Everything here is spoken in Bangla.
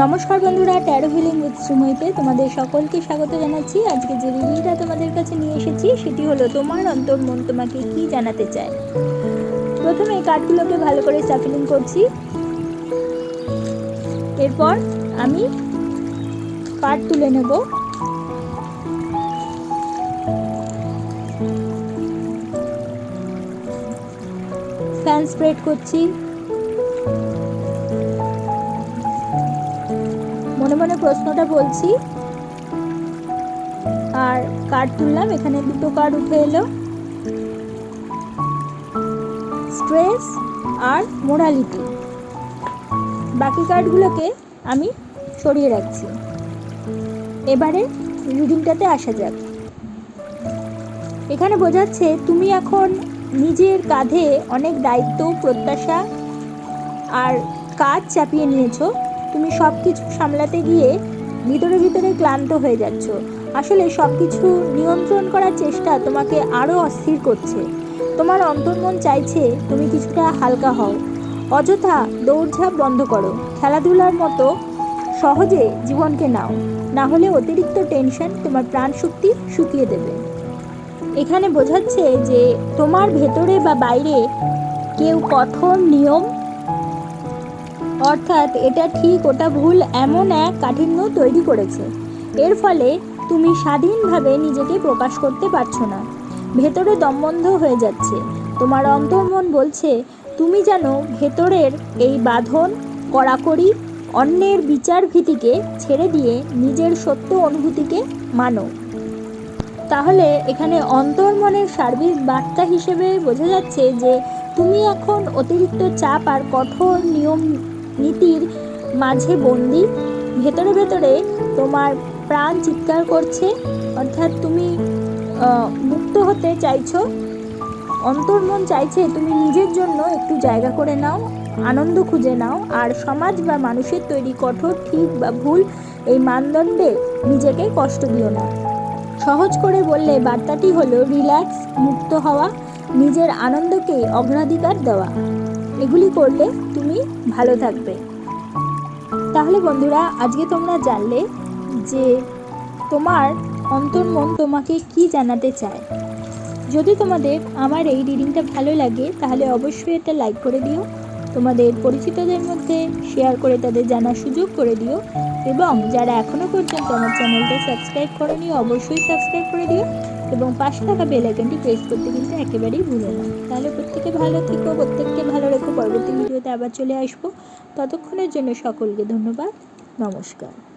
নমস্কার বন্ধুরা ট্যারো হিলিং উইথ শ্রীময়ীতে তোমাদের সকলকে স্বাগত জানাচ্ছি। আজকে যে রিডিংটা তোমাদের কাছে নিয়ে এসেছি, সেটি হলো তোমার অন্তর মন তোমাকে কি জানাতে চায়। প্রথমে এই কার্ডগুলোকে ভালো করে সাফিলিং করছি। এরপর আমি কার্ড তুলে নেব। ফ্যান স্প্রেড করছি। মনে প্রশ্নটা বলছি। আর কার্ড তুললাম, এখানে দুটো কার্ড উঠে এলো। স্ট্রেস আর মোরালিটি বাকি কার্ডগুলোকে আমি সরিয়ে রাখছি। এবারে রিডিংটাতে আসা যাক। এখানে বোঝাচ্ছে তুমি এখন নিজের কাঁধে অনেক দায়িত্ব, প্রত্যাশা আর কাজ চাপিয়ে নিয়েছো। তুমি সব কিছু সামলাতে গিয়ে ভিতরে ভিতরে ক্লান্ত হয়ে যাচ্ছ। আসলে সব কিছু নিয়ন্ত্রণ করার চেষ্টা তোমাকে আরও অস্থির করছে। তোমার অন্তর্মন চাইছে তুমি কিছুটা হালকা হও। অযথা দৌড়ঝাঁপ বন্ধ করো। খেলাধুলার মতো সহজে জীবনকে নাও। না হলে অতিরিক্ত টেনশন তোমার প্রাণ শক্তি শুকিয়ে দেবে। এখানে বোঝাচ্ছে যে তোমার ভেতরে বা বাইরে কেউ কঠোর নিয়ম অর্থাৎ এটা ঠিক, ওটা ভুল এমন এক কাঠিন্য তৈরি করেছে। এর ফলে তুমি স্বাধীনভাবে নিজেকে প্রকাশ করতে পারছ না। ভেতরে দমবন্ধ হয়ে যাচ্ছে। তোমার অন্তর্মন বলছে, তুমি যেন ভেতরের এই বাঁধন, কড়াকড়ি, অন্যের বিচার ভীতিকে ছেড়ে দিয়ে নিজের সত্য অনুভূতিকে মানো। তাহলে এখানে অন্তর্মনের সার্বিক বার্তা হিসেবে বোঝা যাচ্ছে যে, তুমি এখন অতিরিক্ত চাপ আর কঠোর নিয়ম নীতির মাঝে বন্দি। ভেতরে ভেতরে তোমার প্রাণ চিৎকার করছে। অর্থাৎ তুমি মুক্ত হতে চাইছো। অন্তর্মন চাইছে তুমি নিজের জন্য একটু জায়গা করে নাও, আনন্দ খুঁজে নাও। আর সমাজ বা মানুষের তৈরি কঠোর, ঠিক বা ভুল এই মানদণ্ডে নিজেকে কষ্ট দিও না। সহজ করে বললে বার্তাটি হলো, রিল্যাক্স, মুক্ত হওয়া, নিজের আনন্দকে অগ্রাধিকার দেওয়া। এগুলি করলে তুমি ভালো থাকবে। তাহলে বন্ধুরা, আজকে তোমরা জানলে যে তোমার অন্তর্মন তোমাকে কি জানাতে চায়। যদি তোমাদের আমার এই রিডিংটা ভালো লাগে, তাহলে অবশ্যই এটা লাইক করে দিও। তোমাদের পরিচিতদের মধ্যে শেয়ার করে তাদের জানার সুযোগ করে দিও। এবং যারা এখনও পর্যন্ত আমার চ্যানেলটা সাবস্ক্রাইব করনি, অবশ্যই সাবস্ক্রাইব করে দিও। এবং পাশে থাকা বেল আইকনটি প্রেস করতে কিন্তু একেবারেই ভুলো না। তাহলে প্রত্যেকে ভালো থেকো, প্রত্যেককে ভালো রেখো। পরবর্তী ভিডিওতে আবার চলে আসব। ততক্ষণের জন্য সকলকে ধন্যবাদ। নমস্কার।